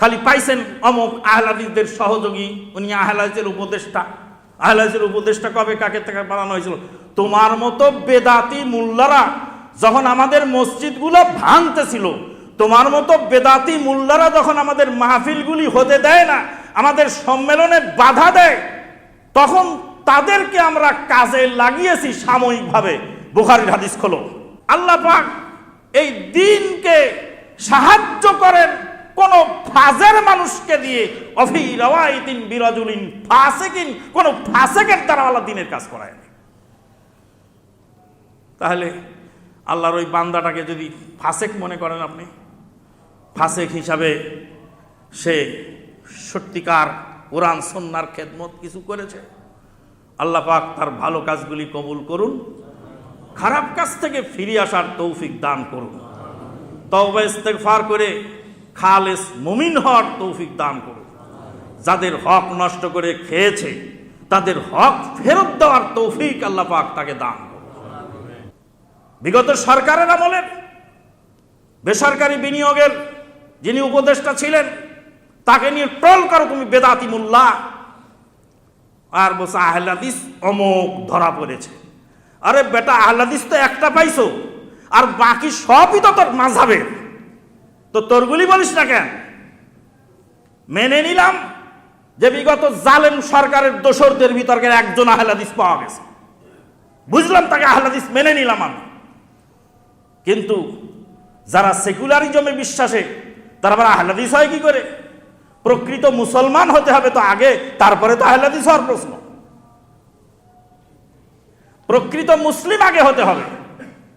খালি পাইছেন অমুক আহলাদিসদের সহযোগী, উনি আহলাদিসের উপদেষ্টা। আহলাদিসের উপদেষ্টা কবে, কাকে থেকে বানানো হয়েছিল? তোমার মতো বেদাতি মোল্লারা যখন আমাদের মসজিদগুলো ভাঙতেছিল, তোমার মতো বেদাতি মোল্লারা যখন আমাদের মাহফিলগুলি হতে দেয় না, আমাদের সম্মেলনে বাধা দেয়, তখন তাদেরকে আমরা কাজে লাগিয়েছি সাময়িকভাবে। বুখারির হাদিস খোলো। আল্লাহ পাক এই দিনকে সাহায্য করেন কোন ফাজের মানুষকে দিয়ে অফি রাওয়াইতিন বিরাজুলিন ফাসেকিন, কোন ফাসেকের দ্বারা আল্লাহ দিনের কাজ করায় না। তাহলে আল্লাহর ওই বান্দাটাকে যদি ফাসেক মনে করেন আপনি, ফাসেক হিসাবে সে সত্যিকার কোরআন সন্ন্যার খেদমত কিছু করেছে, আল্লাহ পাক তার ভালো কাজগুলি কবুল করুন, খারাপ কাজ থেকে ফিরে আসার তৌফিক দান করুন তওবা, ইস্তেগফার করে খালেস মুমিন হওয়ার তৌফিক দান করুন। যাদের হক নষ্ট করে খেয়েছে, তাদের হক ফেরত দেওয়ার তৌফিক আল্লাহ পাক তাকে দান বিগত সরকারের আমলের বেসরকারি বিনিয়োগের যিনি উপদেষ্টা ছিলেন, তাকে নিয়ে ট্রল করো তুমি বেদাতি মোল্লা। আর বসে আহলাদিস অমুক ধরা পড়েছে। আরে বেটা, আহলাদিস তো একটা পাইছো, আর বাকি সবই তো তোর মাঝাবের। তো তোরগুলি বলিস না কেন? মেনে নিলাম যে বিগত জালেম সরকারের দোসরদের বিতর্কের একজন আহলাদিস পাওয়া গেছে। বুঝলাম তাকে আহলাদিস মেনে নিলাম আমি। কিন্তু যারা সেকুলারিজমে বিশ্বাসে তারা আবার আহলাদিস হয় কি করে? প্রকৃত মুসলমান হতে হবে তো আগে, তারপরে তো আহলাদিস হওয়ার প্রশ্ন। প্রকৃত মুসলিম আগে হতে হবে।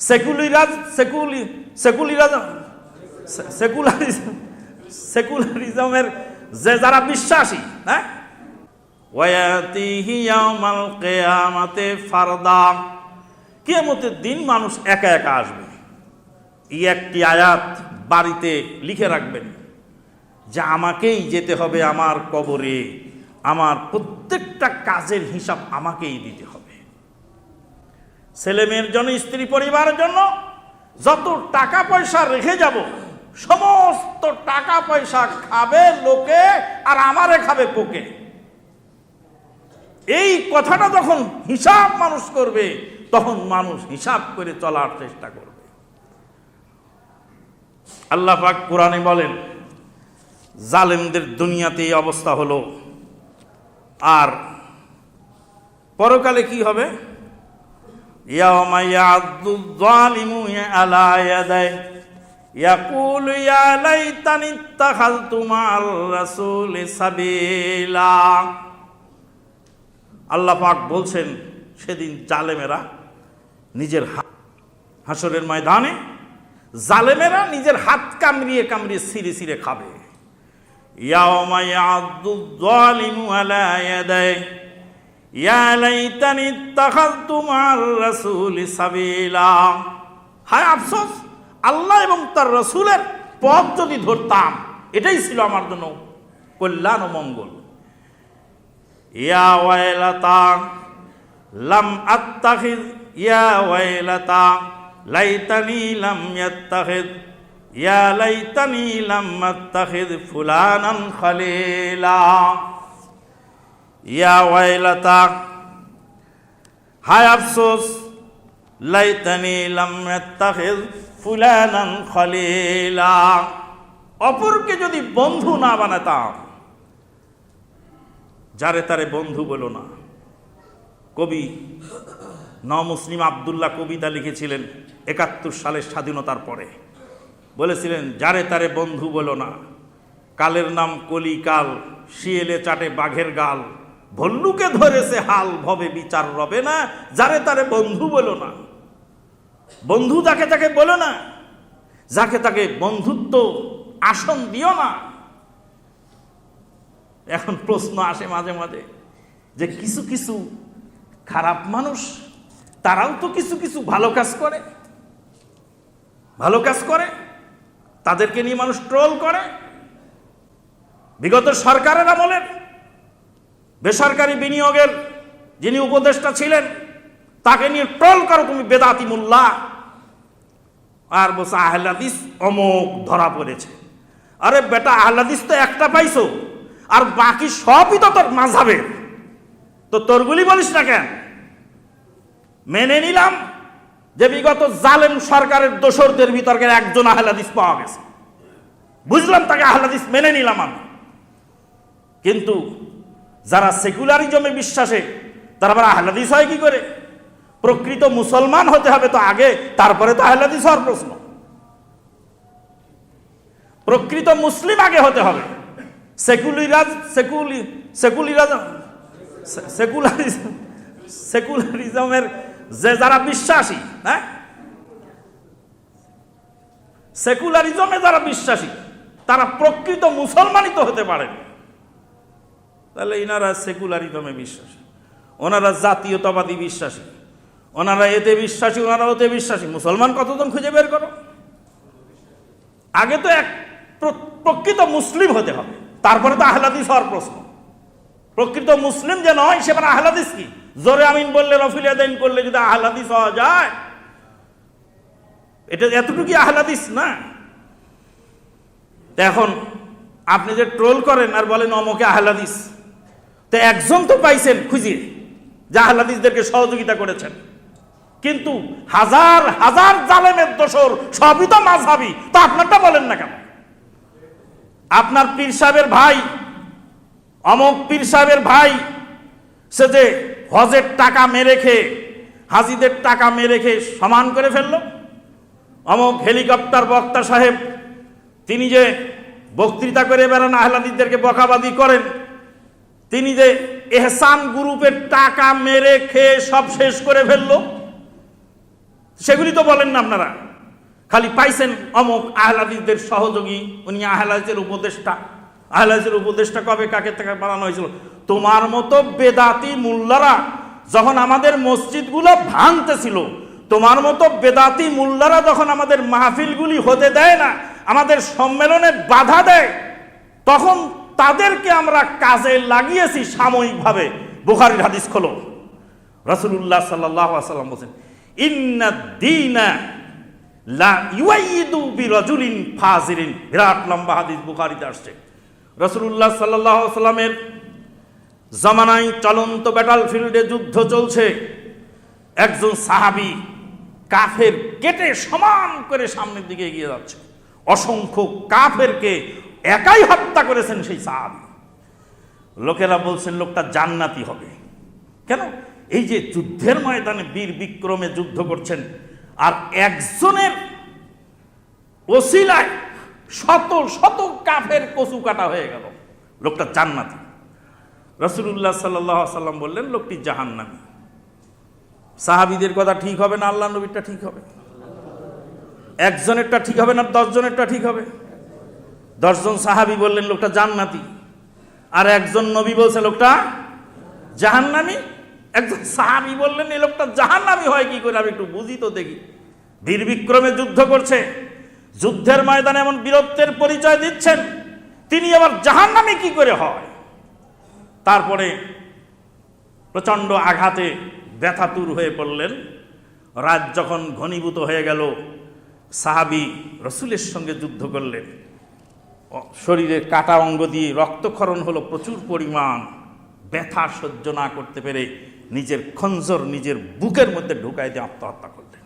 সেকুলিরাজ সেকুলি সেকুলিরাজ সেকুলারিজম সেকুলারিজমের যে যারা বিশ্বাসী হ্যাঁ? ফারদা। কিয়ামতের দিন মানুষ একা একা আসবে। এই একটি আয়াত বাড়িতে লিখে রাখবেন যে আমাকেই যেতে হবে আমার কবরে। আমার প্রত্যেকটা কাজের হিসাব আমাকেই দিতে হবে। ছেলে মেয়ের জন্য, স্ত্রী পরিবারের জন্য যত টাকা পয়সা রেখে যাব সমস্ত টাকা পয়সা খাবে লোকে আর আমারে খাবে পোকে। এই কথাটা যখন হিসাব মানুষ করবে, তখন মানুষ হিসাব করে চলার চেষ্টা করবে। আল্লাহ পাক কোরআনে বলেন, জালেমদের দুনিয়াতে এই অবস্থা হলো। আর পরকালে কি হবে? যালিমু আলা ইয়াদাই। ইয়াকুলু ইয়া লাইতানি ইত্তাখাযতু মা'আর রাসূলি সাবিলা। আল্লাহ পাক বলছেন, সেদিন জালেমেরা নিজের হাত হাসরের ময়দানে, জালেমেরা নিজের হাত কামড়িয়ে কামড়িয়ে সিরে সিরে খাবে। হায় আফসোস! আল্লাহ এবং তার রসুলের পথ যদি ধরতাম, এটাই ছিল আমার জন্য কল্যাণ ও মঙ্গল। ইয়া ওয়াইলাতা, লাম আত্তাখিজ ইয়া ওয়াইলাতা, লাইতানি লাম ইয়াত্তাখিজ ইয়া লাইতানি লাম আত্তাখিজ ফুলানান খলিলা। ইয়া ওয়াইলাতা, হায় আফসোস লাইতানি লাম আত্তাখিজ ফুলানান খলিলা। অপরকে যদি বন্ধু না বানাতাম, যারে তারে বন্ধু বলো না। কবি নমুসলিম আবদুল্লাহ কবিতা লিখেছিলেন একাত্তর সালের স্বাধীনতার পরে। বলেছিলেন, যারে তারে বন্ধু বলো না, কালের নাম কলিকাল, শিয়েলে চাটে বাঘের গাল, ভল্লুকে ধরেছে হাল ভবে বিচার রবে না, যারে তারে বন্ধু বলো না। বন্ধু যাকে তাকে বলো না, যাকে তাকে বন্ধুত্ব আসন দিও না। এখন প্রশ্ন আসে মাঝে মাঝে, যে কিছু কিছু খারাপ মানুষ, তারাও তো কিছু কিছু ভালো কাজ করে। ভালো কাজ করে, তাদেরকে নিয়ে মানুষ ট্রোল করে। বিগত সরকারের আমলের বেসরকারি বিনিয়োগের যিনি উপদেষ্টা ছিলেন, তাকে নিয়ে ট্রল করো তুমি বেদাতি মোল্লা আর বসে আহলাদিস অমুক ধরা পড়েছে। আরে বেটা, আহলাদিস তো একটা পাইছো, আর বাকি সবই তো তোর মাঝাবের। তো তোরগুলি বলিস না কেন? মেনে নিলাম যে বিগত জালেম সরকারের দোসরদের বিতর্কের একজন আহলাদিস পাওয়া গেছে। বুঝলাম তাকে আহলাদিস মেনে নিলাম আমি। কিন্তু যারা সেকুলারিজমে বিশ্বাসে, তারা আবার আহলাদিস হয় কি করে? প্রকৃত মুসলমান হতে হবে তো আগে, তারপরে তো আহলাদিস হওয়ার প্রশ্ন। প্রকৃত মুসলিম আগে হতে হবে। সেকুলিরাজ, সেকুলি, সেকুলিরাজ সেকুলারিজম সেকুলারিজমের যে যারা বিশ্বাসী হ্যাঁ? সেকুলারিজমে যারা বিশ্বাসী, তারা প্রকৃত মুসলমানই তো হতে পারে। তাহলে ইনারা সেকুলারিজমে বিশ্বাসী, ওনারা জাতীয়তাবাদী বিশ্বাসী। ওনারা এতে বিশ্বাসী ওনারা ওতে বিশ্বাসী। মুসলমান কতজন খুঁজে বের করো? আগে তো এক প্র- প্রকৃত মুসলিম হতে হবে। তারপরে তো আহলাদিস হওয়ার প্রশ্ন। প্রকৃত মুসলিম যে নয়, সে মানে আহলাদিস কি? জোরে আমিন বললে, রফিল আদাইন করলে যদি আহলাদিস হওয়া যায়, এটা এতটুকু আহলাদিস না? এখন আপনি যে ট্রোল করেন আর বলেন, অমকে আহলাদিস। তো একজন তো পাইছেন খুঁজিয়ে, যে আহলাদিসদেরকে সহযোগিতা করেছেন। কিন্তু হাজার হাজার জালেমের দোসর সবই তো মাঝহাবি। তো আপনারটা বলেন না কেন? আপনার পীর সাহেবের ভাই, অমক পীর সাহেবের ভাই, সে যে হজের টাকা মেরে খেয়ে, হাজিদের টাকা মেরে খেয়ে সমান করে ফেলল? অমক হেলিকপ্টার বক্তা সাহেব, তিনি যে বক্তৃতা করে বেড়ান আহলাদিদেরকে বকাবাদি করেন, তিনি যে এহসান গ্রুপের টাকা মেরে খেয়ে সব শেষ করে ফেলল? সেগুলি তো বলেন না আপনারা। খালি পাইছেন অমুক আহলাদিসদের সহযোগী, উনি আহলাদিসের উপদেষ্টা। আহলাদিসের উপদেষ্টা কবে, কাকে থেকে বানানো হয়েছিল? তোমার মতো বেদাতি মোল্লারা যখন আমাদের মসজিদগুলো ভাঙতেছিল, তোমার মতো বেদাতি মোল্লারা যখন আমাদের মাহফিলগুলি হতে দেয় না, আমাদের সম্মেলনে বাধা দেয়, তখন তাদেরকে আমরা কাজে লাগিয়েছি সাময়িকভাবে। বুখারির হাদিস খোলো। রসুল্লাহ সাল্লাহ সাল্লাম বলছেন বিরাট লম্বা হাদিস বুখারীতে আসছে। রসুল্লাহ সাল্লাহ সাল্লামের জামানায় চলন্ত ব্যাটাল ফিল্ডে যুদ্ধ চলছে। একজন সাহাবি কাফের কেটে সমান করে সামনের দিকে এগিয়ে যাচ্ছে। অসংখ্য কাফেরকে একাই হত্যা করেছেন সেই সাহাবি। লোকেরা বলছেন, লোকটা জান্নাতি হবে। কেন? এই যে যুদ্ধের ময়দানে বীর বিক্রমে যুদ্ধ করছেন, আর একজনের ওসিলায় শত শত কাফের কচু কাটা হয়ে গেল। লোকটা জান্নাতি। রসুল্লাহ সাল্লাহ সাল্লাম বললেন, লোকটি জাহান্নামী। সাহাবিদের কথা ঠিক হবে না আল্লাহ নবীরটা ঠিক হবে? একজনেরটা ঠিক হবে না, দশজনেরটা ঠিক হবে? দশজন সাহাবি বললেন, লোকটা জান্নাতি। আর একজন নবী বলছে, লোকটা জাহান্নামী? একজন সাহাবি বললেন, এই লোকটা জাহান্নামী হয় কি করে? আমি একটু বুঝি তো দেখি। বীর বিক্রমে যুদ্ধ করছে। যুদ্ধের ময়দানে এমন বীরত্বের পরিচয় দিচ্ছেন, তিনি আবার জাহান্নামী কি করে হয়? তারপরে প্রচণ্ড আঘাতে ব্যথাতুর হয়ে পড়লেন। রাত যখন ঘনীভূত হয়ে গেল, সাহাবি রসুলের সঙ্গে যুদ্ধ করলেন। শরীরের কাটা অঙ্গ দিয়ে রক্তক্ষরণ হলো প্রচুর পরিমাণ। ব্যথা সহ্য না করতে পেরে নিজের খঞ্জর নিজের বুকের মধ্যে ঢুকাই দিয়ে আত্মহত্যা করলেন।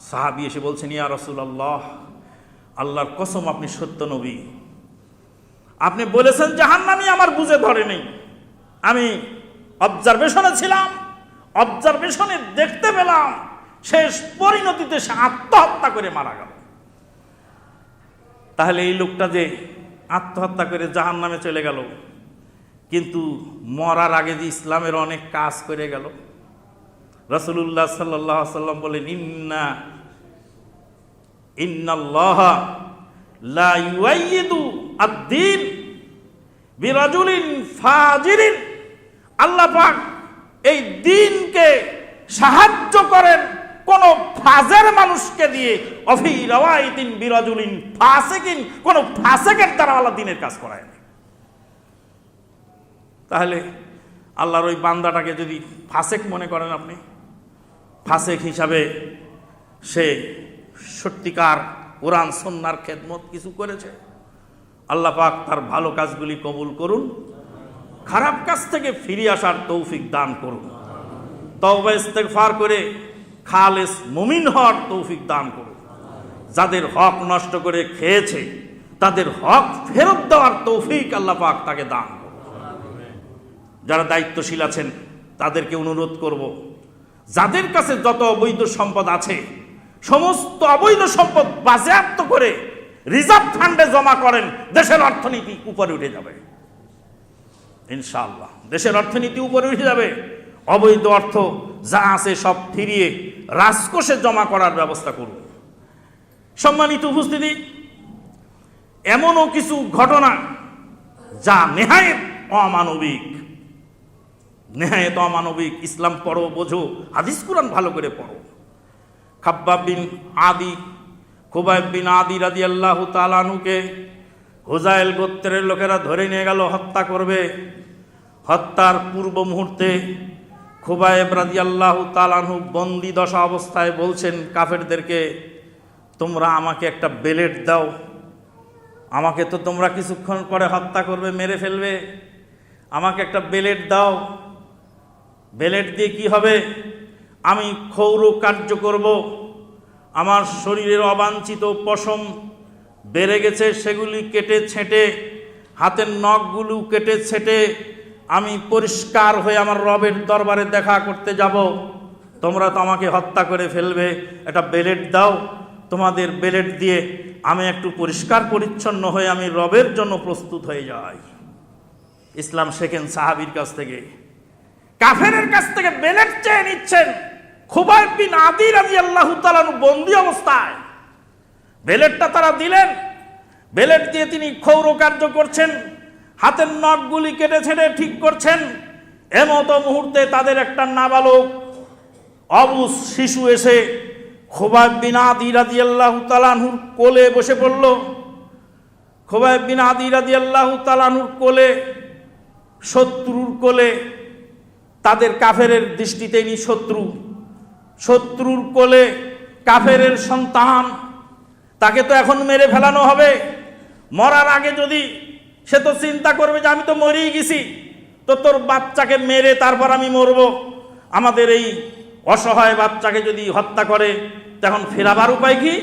সাহাবি এসে বলছেন, ইয়া রসুল আল্লাহ আল্লাহর কসম আপনি সত্য নবী। আপনি বলেছেন জাহান্নামি আমার বুঝে ধরে নেই। আমি অবজারভেশনে ছিলাম অবজারভেশনে দেখতে পেলাম, শেষ পরিণতিতে সে আত্মহত্যা করে মারা গেল। তাহলে এই লোকটা যে আত্মহত্যা করে জাহান নামে চলে গেল কিন্তু মরার আগে যে ইসলামের অনেক কাজ করে গেল। রসুল্লাহ সাল্লাহ সাল্লাম বলেন, ইন্না, ইন্নাল্লাহ লা ইউআইয়িদু আদ-দীন বিরাজুলিন ফাজিরিন। আল্লাহ পাক এই দিনকে সাহায্য করেন কোন ফাজের মানুষকে দিয়ে। অফি রাওয়াইতিন বিরাজুলিন ফাসিকিন, কোন ফাসেকের দ্বারা আল্লাহ দিনের কাজ করায় না তাহলে আল্লাহর ওই বান্দাটাকে যদি ফাসেক মনে করেন আপনি, ফাসেক হিসাবে সে সত্যিকার কোরআন সন্ন্যার খেদমত কিছু করেছে। আল্লাহ পাক তার ভালো কাজগুলি কবুল করুন, খারাপ কাজ থেকে ফিরে আসার তৌফিক দান করুন। তওবা ইস্তেগফার করে খালেস মুমিন হওয়ার তৌফিক দান করুন। যাদের হক নষ্ট করে খেয়েছে, তাদের হক ফেরত দেওয়ার তৌফিক আল্লাহ পাক তাকে দান যারা দায়িত্বশীল আছেন, তাদেরকে অনুরোধ করব, যাদের কাছে যত অবৈধ সম্পদ আছে, সমস্ত অবৈধ সম্পদ বাজেয়াপ্ত করে রিজার্ভ ফান্ডে জমা করেন, দেশের অর্থনীতি উপরে উঠে যাবে। ইনশাআল্লাহ, দেশের অর্থনীতি উপরে উঠে যাবে। অবৈধ অর্থ যা আছে সব ফিরিয়ে রাজকোষে জমা করার ব্যবস্থা করুন। সম্মানিত উপস্থিতি, এমনও কিছু ঘটনা যা নেহায়েত অমানবিক। নেহায়েত অমানবিক, ইসলাম পড়ো, বোঝো, হাদিস কুরআন ভালো করে পড়ো। খাব্বাব বিন আদি, খুবাইব বিন আদি রাদি আল্লাহ তালানুকে হুজাইল গোত্রের লোকেরা ধরে নিয়ে গেল, হত্যা করবে। হত্যার পূর্ব মুহূর্তে খুবাইব রাদি আল্লাহ তালানহু বন্দি দশা অবস্থায় বলছেন কাফেরদেরকে, তোমরা আমাকে একটা বেলেট দাও। আমাকে তো তোমরা কিছুক্ষণ পরে হত্যা করবে, মেরে ফেলবে। আমাকে একটা বেলেট দাও। বেলেট দিয়ে কি হবে? আমি ক্ষৌর কার্য করব। আমার শরীরের অবাঞ্ছিত পশম বেড়ে গেছে, সেগুলি কেটে ছেঁটে, হাতের নখগুলো কেটে ছেঁটে, আমি পরিষ্কার হয়ে আমার রবের দরবারে দেখা করতে যাব। তোমরা তো আমাকে হত্যা করে ফেলবে। একটা বেলেট দাও। তোমাদের বেলেট দিয়ে আমি একটু পরিষ্কার পরিচ্ছন্ন হয়ে আমি রবের জন্য প্রস্তুত হয়ে যাই। ইসলাম শেখেন সাহাবির কাছ থেকে। কাফেরের কাছ থেকে বেলেট চেয়ে নিচ্ছেন খুবাইব বিন আদি রাজি আল্লাহ তালানু বন্দি অবস্থায়। বেলেটটা তারা দিলেন। বেলেট দিয়ে তিনি ক্ষৌর কার্য করছেন। হাতের নখগুলি কেটে ছেড়ে ঠিক করছেন। এমতো মুহূর্তে তাদের একটা নাবালক অবুজ শিশু এসে খোবাইব বিন আদি রাজি কোলে বসে পড়ল। খোবাইব বিন আদি রাজি আল্লাহ তালানহুর কোলে, শত্রুর কোলে তাদের কাফেরের দৃষ্টিতে ইনি শত্রু। শত্রুর কোলে কাফেরের সন্তান, তাকে তো এখন মেরে ফেলানো হবে। মরার আগে যদি সে তো চিন্তা করবে যে আমি তো মরেই গেছি, তো তোর বাচ্চাকে মেরে তারপর আমি মরব। আমাদের এই অসহায় বাচ্চাকে যদি হত্যা করে তখন ফেরাবার উপায় কি?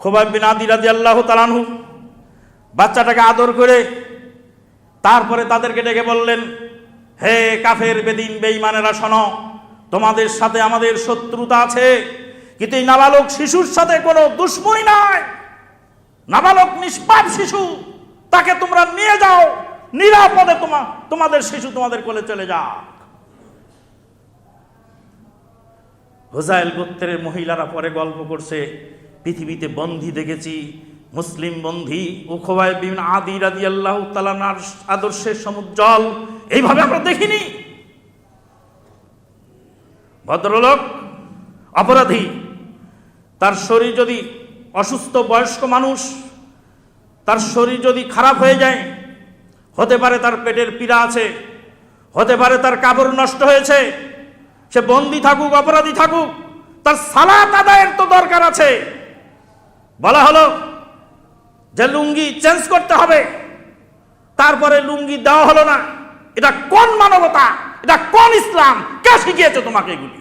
খোবাব বিন আদি রাজি আল্লাহ তালানহু বাচ্চাটাকে আদর করে তারপরে তাদেরকে ডেকে বললেন হে কাফের বেদিন বেঈমানেরা, শোনো, তোমাদের সাথে আমাদের শত্রুতা আছে, কিন্তু এই নাবালক শিশুর সাথে কোনো দুশ্মনী নাই। নাবালক নিষ্পাপ শিশু, তাকে তোমরা নিয়ে যাও, নিরাপদে তোমা, তোমাদের শিশু তোমাদের কোলে চলে যাক। হোজাইল গোত্রের মহিলারা পরে গল্প করছে, পৃথিবীতে বন্ধি দেখেছি, মুসলিম বন্ধি ও খোবাই বিভিন্ন আদি রাদি আল্লাহ তালানার আদর্শের সমুজ্জ্বল এইভাবে আমরা দেখিনি। ভদ্রলোক, অপরাধী, তার শরীর যদি অসুস্থ বয়স্ক মানুষ, তার শরীর যদি খারাপ হয়ে যায়, হতে পারে তার পেটের পীড়া আছে, হতে পারে তার কাপড় নষ্ট হয়েছে, সে বন্দি থাকুক, অপরাধী থাকুক, তার সালাত আদায়ের তো দরকার আছে। বলা হলো যে লুঙ্গি চেঞ্জ করতে হবে, তারপরে লুঙ্গি দেওয়া হলো না। এটা কোন মানবতা? এটা কোন ইসলাম? কে শিখিয়েছে তোমাকে এগুলি?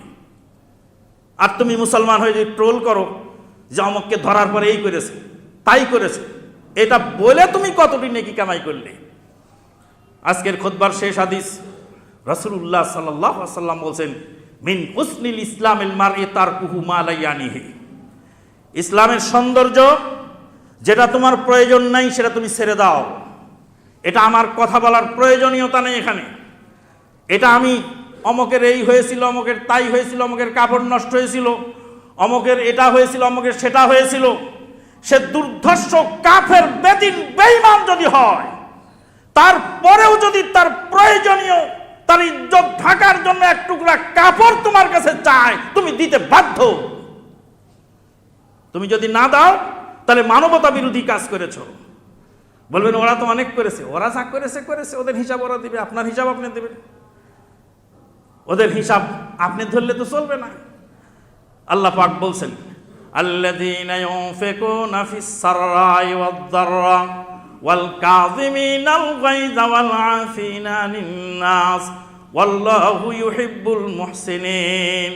আর তুমি মুসলমান হয়ে যদি ট্রোল করো যে অমককে ধরার পরে এই করেছে, তাই করেছে, এটা বলে তুমি কতটি নেকি কামাই করলে? আজকের খোদবার শেষ হাদিস রসুল্লাহ সাল্লাহ সাল্লাম বলছেন, মিন হুসনিল ইসলামিল মার এ তার কুহু মালাইয়ানিহে ইসলামের সৌন্দর্য যেটা তোমার প্রয়োজন নাই, সেটা তুমি ছেড়ে দাও। এটা আমার কথা বলার প্রয়োজনীয়তা নেই এখানে। এটা আমি অমকের এই হয়েছিল, অমকের তাই হয়েছিল, অমকের কাপড় নষ্ট হয়েছিল, অমকের এটা হয়েছিল, অমকের সেটা হয়েছিল। সে দুর্ধর্ষ কাফের বেদিন বেইমান যদি হয়, তারপরেও যদি তার প্রয়োজনীয়, তার ইজ্জত থাকার জন্য এক টুকরা কাপড় তোমার কাছে চায়, তুমি দিতে বাধ্য। তুমি যদি না দাও, তাহলে মানবতা বিরোধী কাজ করেছ। বলবেন ওরা তো অনেক করেছে ওরা যা করেছে করেছে ওদের হিসাব ওরা দিবে আপনার হিসাব আপনি দেবেন ওদের হিসাব আপনি ধরলে তো চলবে না আল্লাহ পাক বলছেন الذين ينفقون في السراء والضراء والكاظمين الغيظ والعافين عن الناس والله يحب المحسنين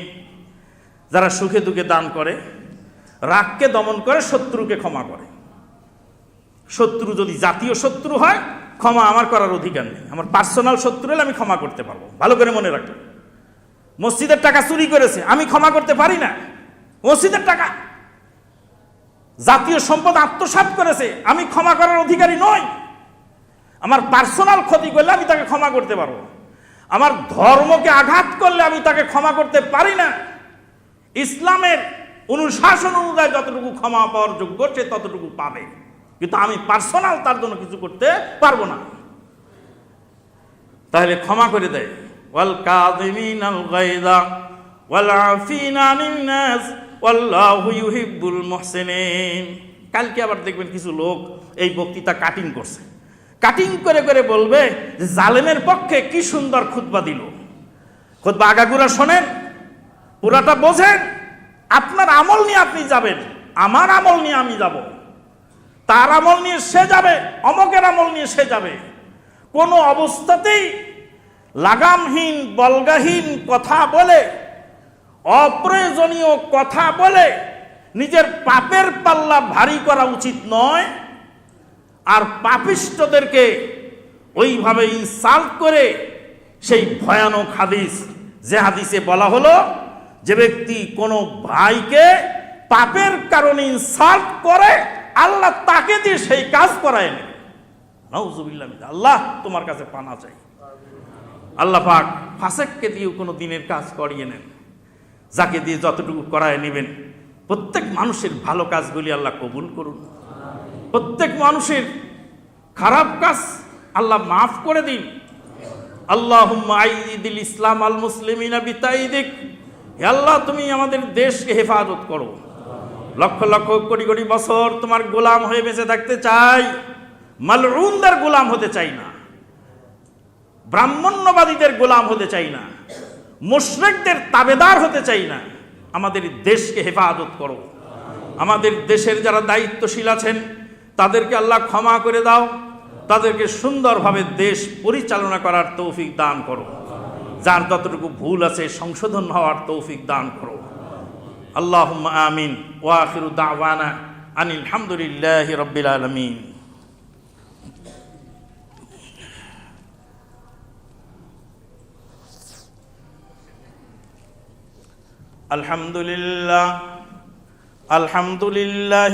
যারা সুখে দুঃখে দান করে রাগকে দমন করে শত্রুকে ক্ষমা করে শত্রু যদি জাতীয় শত্রু হয়, ক্ষমা আমার করার অধিকার নেই। আমার পার্সোনাল শত্রু হলে আমি ক্ষমা করতে পারব। ভালো করে মনে রাখবেন। মসজিদের টাকা চুরি করেছে, আমি ক্ষমা করতে পারি না। মসজিদের টাকা, জাতীয় সম্পদ আত্মসাৎ করেছে, আমি ক্ষমা করার অধিকারী নই। আমার পার্সোনাল ক্ষতি করলে আমি তাকে ক্ষমা করতে পারব। আমার ধর্মকে আঘাত করলে আমি তাকে ক্ষমা করতে পারি না। ইসলামের অনুশাসন অনুযায়ী যতটুকু ক্ষমা পাওয়ার যোগ্য, সে ততটুকু পাবে। কিন্তু আমি পার্সোনাল তার জন্য কিছু করতে পারব না। তাহলে ক্ষমা করে দেয়। ওয়াল কাযিমিন আল গায়দা, ওয়াল আফিনা আনিন নাস ইউহিব্বুল মুহসিনিন। কালকে আবার দেখবেন কিছু লোক এই বক্তৃতা কাটিং করছে। কাটিং করে করে বলবে যে জালেমের পক্ষে কি সুন্দর খুতবা দিল। খুতবা আগাগুড়া শোনেন, পুরাটা বোঝেন, আপনার আমল নিয়ে আপনি যাবেন, আমার আমল নিয়ে আমি যাব। তার আমল নিয়ে সে যাবে, অমকের আমল নিয়ে সে যাবে। কোনো অবস্থাতেই লাগামহীন, বলগাহীন কথা বলে, অপ্রয়োজনীয় কথা বলে নিজের পাপের পাল্লা ভারী করা উচিত নয় আর পাপিষ্টদেরকে ওইভাবে ইনসাল্ট করে সেই ভয়ানক হাদিস, যে হাদিসে বলা হলো, যে ব্যক্তি কোনো ভাইকে পাপের কারণে ইনসাল্ট করে আল্লাহ তাকে দিয়ে সেই কাজ করায় নেবে আল্লাহ তোমার কাছে পানা চাই। আল্লাহ পাক ফাসেককে দিয়েও কোনো দিনের কাজ করিয়ে নেন। যাকে দিয়ে যতটুকু করায় নেবেন, প্রত্যেক মানুষের ভালো কাজগুলি আল্লাহ কবুল করুন। প্রত্যেক মানুষের খারাপ কাজ আল্লাহ মাফ করে দিন। আল্লাহ আইদিল ইসলাম আল মুসলিমিনা বিতাইদিক। আল্লাহ, তুমি আমাদের দেশকে হেফাজত করো। লক্ষ লক্ষ কোটি কোটি বছর তোমার গোলাম হয়ে বেঁচে থাকতে চাই। মালরুনদের গোলাম হতে চাই না। ব্রাহ্মণ্যবাদীদের গোলাম হতে চাই না। মুশরিকদের তাবেদার হতে চাই না। আমাদের দেশকে হেফাজত করো। আমাদের দেশের যারা দায়িত্বশীল আছেন, তাদেরকে আল্লাহ ক্ষমা করে দাও। তাদেরকে সুন্দরভাবে দেশ পরিচালনা করার তৌফিক দান করো। যার যতটুকু ভুল আছে সংশোধন হওয়ার তৌফিক দান করো। আল্লাহ আমিন ওয়াখিরু দাওয়ানা আনিল হামদুলিল্লাহ রব্বিল আলমিন। আলহামদুলিল্লাহ আলহামদুলিল্লাহ